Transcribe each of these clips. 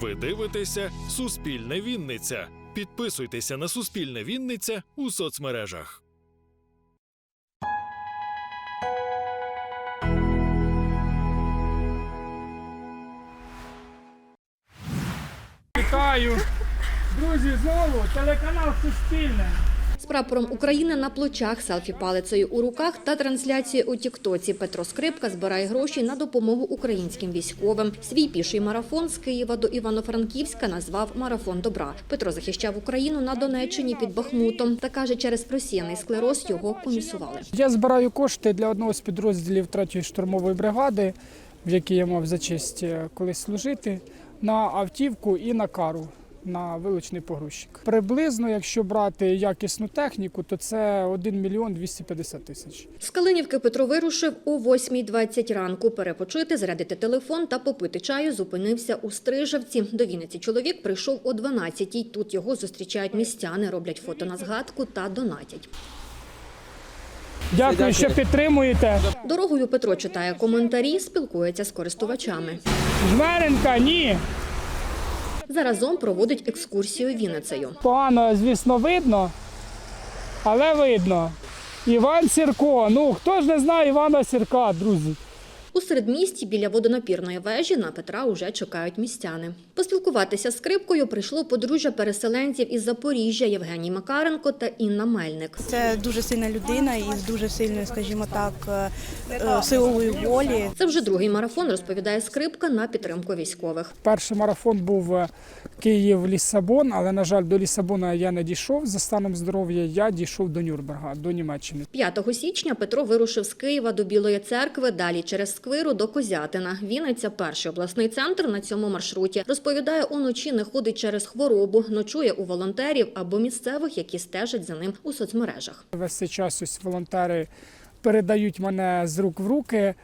Ви дивитеся Суспільне Вінниця. Підписуйтеся на Суспільне Вінниця у соцмережах. Вітаю! Друзі, знову телеканал Суспільне. Прапором України на плечах, селфі палицею у руках та трансляції у Тіктоці Петро Скрипка збирає гроші на допомогу українським військовим. Свій піший марафон з Києва до Івано-Франківська назвав Марафон добра. Петро захищав Україну на Донеччині під Бахмутом та каже, через просіяний склероз його комісували. Я збираю кошти для одного з підрозділів 3-ї штурмової бригади, в якій я мав за честь е, колись служити, на автівку і на кару. На вилучний погрузчик. Приблизно, якщо брати якісну техніку, то це 1 мільйон 250 тисяч. З Калинівки Петро вирушив о 8.20 ранку. Перепочити, зарядити телефон та попити чаю зупинився у Стрижавці. До Вінниці чоловік прийшов о 12.00. Тут його зустрічають містяни, роблять фото на згадку та донатять. Дякую, що підтримуєте. Дорогою Петро читає коментарі, спілкується з користувачами. Жмеренка, ні. Заразом проводить екскурсію Вінницею. Погано, звісно, видно, але видно. Іван Сірко. Ну, хто ж не знає Івана Сірка, друзі? У середмісті біля водонапірної вежі на Петра уже чекають містяни. Поспілкуватися з скрипкою прийшло подружжя переселенців із Запоріжжя Євгеній Макаренко та Інна Мельник. Це дуже сильна людина із дуже сильною, скажімо так, е, е, силової волі. Це вже другий марафон, розповідає скрипка на підтримку військових. Перший марафон був е, Київ-Лісабон, але, на жаль, до Лісабона я не дійшов. За станом здоров'я я дійшов до Нюрнберга, до Німеччини. 5 січня Петро вирушив з Києва до Білої церкви, далі через Сквиру до Козятина. Вінниця – перший обласний центр на цьому маршруті. Розповідає, уночі не ходить через хворобу, ночує у волонтерів або місцевих, які стежать за ним у соцмережах. Весь цей час ось волонтери передають мене з рук в руки.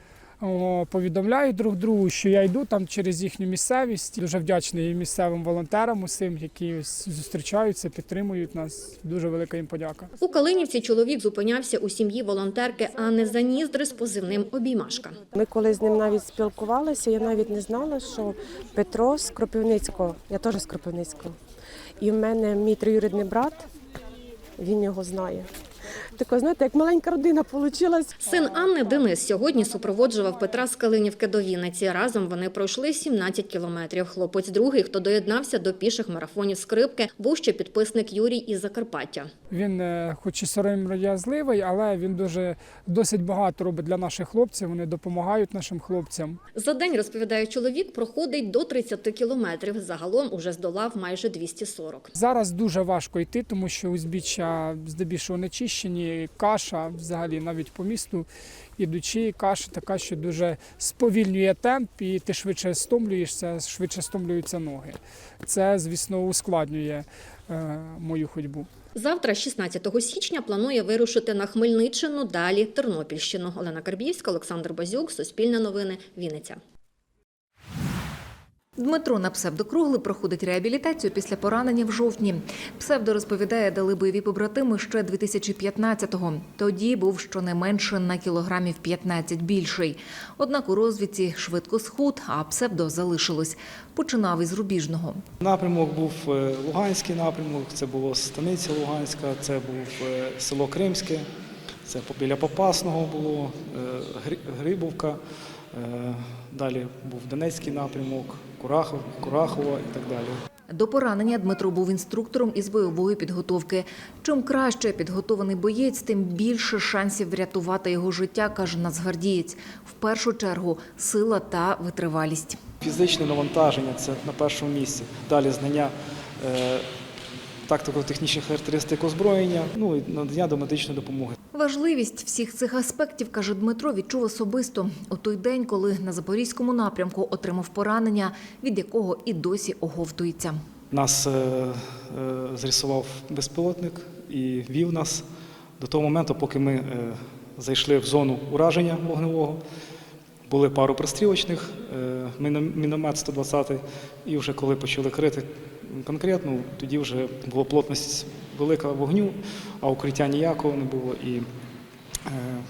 Повідомляють друг другу, що я йду там через їхню місцевість. Дуже вдячний і місцевим волонтерам, усім, які зустрічаються, підтримують нас. Дуже велика їм подяка. У Калинівці чоловік зупинявся у сім'ї волонтерки Анни Заніздри з позивним «Обіймашка». Ми коли з ним навіть спілкувалися, я навіть не знала, що Петро з Кропивницького, я теж з Кропивницького. І в мене мій троюрідний брат, він його знає. Тако, знаєте, як маленька родина вийшла. Син Анни Денис сьогодні супроводжував Петра з Калинівки до Вінниці. Разом вони пройшли 17 кілометрів. Хлопець другий, хто доєднався до піших марафонів скрипки, був ще підписник Юрій із Закарпаття. Він, е, хоч і сором'язливий, але він дуже досить багато робить для наших хлопців. Вони допомагають нашим хлопцям. За день, розповідає чоловік, проходить до 30 кілометрів. Загалом уже здолав майже 240. Зараз дуже важко йти, тому що узбіччя здебільшого не чищені, каша взагалі навіть по місту ідучи, каша така, що дуже сповільнює темп, і ти швидше стомлюєшся, швидше стомлюються ноги. Це, звісно, ускладнює е, мою ходьбу. Завтра, 16 січня, планує вирушити на Хмельниччину, далі Тернопільщину. Олена Карбівська, Олександр Базюк, Суспільне новини, Вінниця. Дмитро на псевдокругли проходить реабілітацію після поранення в жовтні. Псевдо розповідає, дали бойові побратими ще 2015-го. Тоді був щонайменше на кілограмів 15 більший. Однак у розвідці швидко схуд, а псевдо залишилось. Починав із рубіжного. Напрямок був е, Луганський напрямок, це була станиця Луганська, це був е, село Кримське, це біля Попасного було, е, Грибовка, далі був Донецький напрямок, Курахов, Курахова і так далі. До поранення Дмитро був інструктором із бойової підготовки. Чим краще підготований боєць, тим більше шансів врятувати його життя, каже нацгвардієць. В першу чергу сила та витривалість. Фізичне навантаження це на першому місці. Далі знання е, тактико-технічних характеристик озброєння, ну і надання до медичної допомоги. Важливість всіх цих аспектів, каже Дмитро, відчув особисто у той день, коли на запорізькому напрямку отримав поранення, від якого і досі оговтується. Нас е, е, безпілотник і вів нас до того моменту, поки ми е, зайшли в зону ураження вогневого. Були пару пристрілочних, міно- міномет 120, і вже коли почали крити конкретно, тоді вже була плотність велика вогню, а укриття ніякого не було. І е,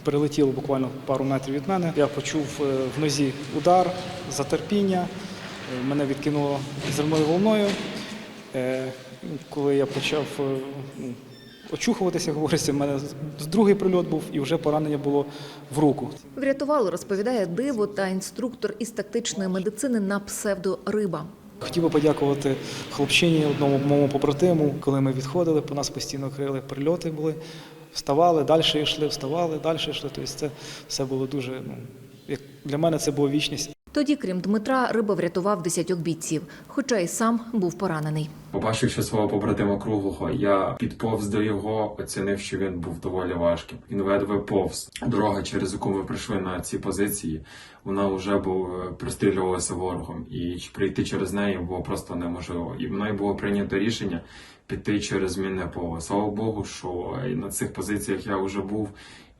перелетіло буквально пару метрів від мене. Я почув е, в нозі удар, затерпіння. Е, Мене відкинуло зерною волною. Коли я почав очухуватися, говориться, в мене другий прильот був і вже поранення було в руку. Врятувало, розповідає диво та інструктор із тактичної медицини на псевдо Риба. Хотів би подякувати хлопчині, одному моєму побратиму. Коли ми відходили, по нас постійно крили прильоти були. Вставали, далі йшли, вставали, далі йшли. Тобто це все було дуже. Ну, як для мене це була вічність. Тоді, крім Дмитра, Риба врятував десятьох бійців, хоча й сам був поранений. Побачивши свого побратима круглого, я підповз до його, оцінив, що він був доволі важким. Він ледве повз. Дорога, через яку ми прийшли на ці позиції, вона вже був е, пристрілювалася ворогом, і прийти через неї було просто неможливо. І мною було прийнято рішення піти через мінне поле. Слава Богу, що на цих позиціях я вже був.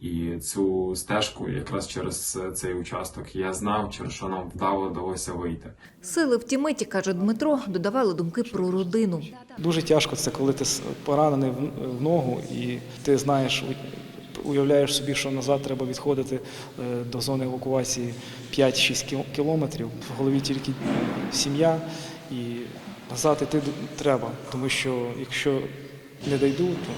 І цю стежку, якраз через цей участок, я знав, через що нам вдало вдалося вийти. Сили в ті миті, каже Дмитро, додавали думки про родину. Дуже тяжко це, коли ти поранений в- ногу, і ти знаєш, уявляєш собі, що назад треба відходити е, до зони евакуації 5-6 кілометрів. В голові тільки сім'я, і назад іти треба, тому що якщо не дойду, то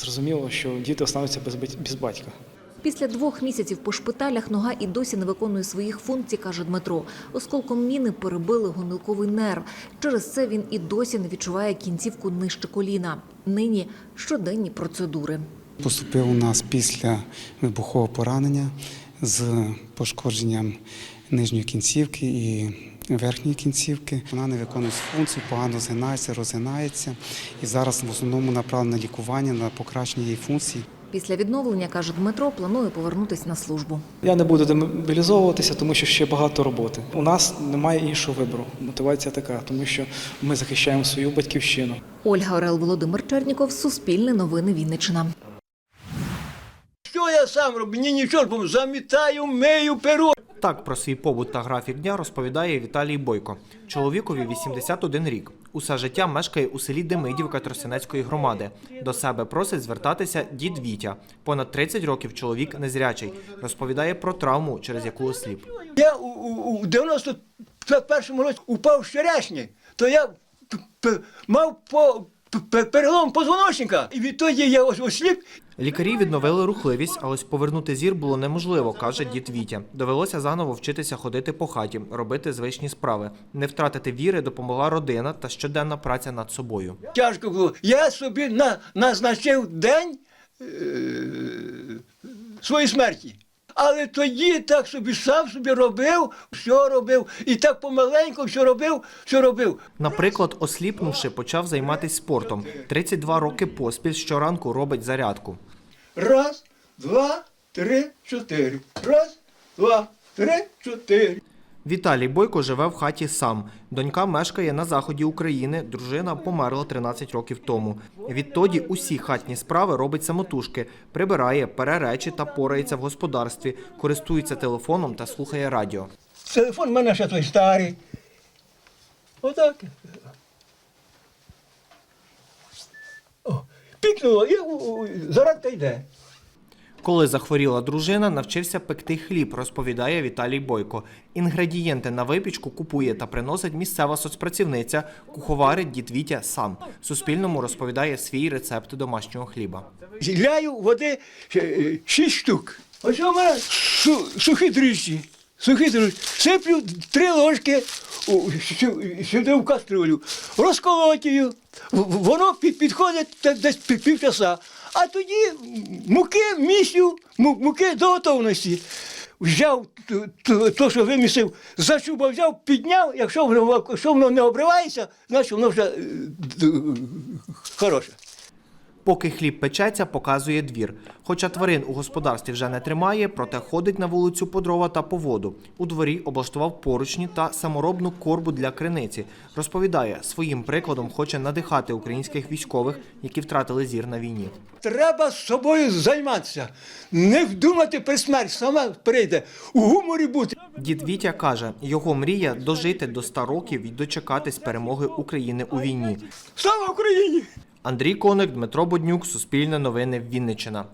зрозуміло, що діти остануться без, бать- без батька. Після двох місяців по шпиталях нога і досі не виконує своїх функцій, каже Дмитро. Осколком міни перебили гомілковий нерв. Через це він і досі не відчуває кінцівку нижче коліна. Нині щоденні процедури. Поступив у нас після вибухового поранення з пошкодженням нижньої кінцівки і верхньої кінцівки. Вона не виконує функцію, погано згинається, розгинається. І зараз в основному направлено на лікування, на покращення її функцій. Після відновлення, каже Дмитро, планує повернутись на службу. Я не буду демобілізовуватися, тому що ще багато роботи. У нас немає іншого вибору. Мотивація така, тому що ми захищаємо свою батьківщину. Ольга Орел, Володимир Черніков, Суспільне новини Вінниччина. Що я сам роблю? Ні, нічого, замітаю, мию перо. Так про свій побут та графік дня розповідає Віталій Бойко. Чоловікові 81 рік. Усе життя мешкає у селі Демидівка Тростянецької громади. До себе просить звертатися дід Вітя. Понад 30 років чоловік незрячий. Розповідає про травму, через яку осліп. Я у, у, у 91-му році упав в черешні, то я мав по, перелом позвоночника. І відтоді я ось осліп. Лікарі відновили рухливість, але ось повернути зір було неможливо, каже дід Вітя. Довелося заново вчитися ходити по хаті, робити звичні справи. Не втратити віри допомогла родина та щоденна праця над собою. Тяжко було. Я собі на, назначив день е, своєї смерті. Але тоді так собі сам собі робив, все робив, і так помаленьку все робив, все робив. Наприклад, осліпнувши, почав займатися спортом. 32 роки поспіль щоранку робить зарядку. Раз, два, три, чотири. Раз, два, три, чотири. Віталій Бойко живе в хаті сам. Донька мешкає на заході України. Дружина померла 13 років тому. Відтоді усі хатні справи робить самотужки, прибирає, пере речі та порається в господарстві, користується телефоном та слухає радіо. Телефон в мене ще той старий. Отак. О, пікнуло, і у- зарядка йде. Коли захворіла дружина, навчився пекти хліб, розповідає Віталій Бойко. Інгредієнти на випічку купує та приносить місцева соцпрацівниця, куховарить дід Вітя сам. Суспільному розповідає свій рецепт домашнього хліба. Ляю води е, шість штук. Ось у мене су- сухі дріжджі. Сухі дріжджі. Сиплю три ложки сюди в каструлю. Розколотію. Воно підходить десь пів- півчаса. А тоді муки місю, муки до готовності. Взяв те, що вимісив, за чуба взяв, підняв, якщо воно, не обривається, значить воно вже е, хороше. Поки хліб печеться, показує двір. Хоча тварин у господарстві вже не тримає, проте ходить на вулицю по дрова та по воду. У дворі облаштував поручні та саморобну корбу для криниці. Розповідає, своїм прикладом хоче надихати українських військових, які втратили зір на війні. Треба з собою займатися, не вдумати при смерть, сама прийде, у гуморі бути. Дід Вітя каже, його мрія дожити до 100 років і дочекатись перемоги України у війні. Слава Україні! Андрій Коник, Дмитро Боднюк, Суспільне новини, Вінниччина.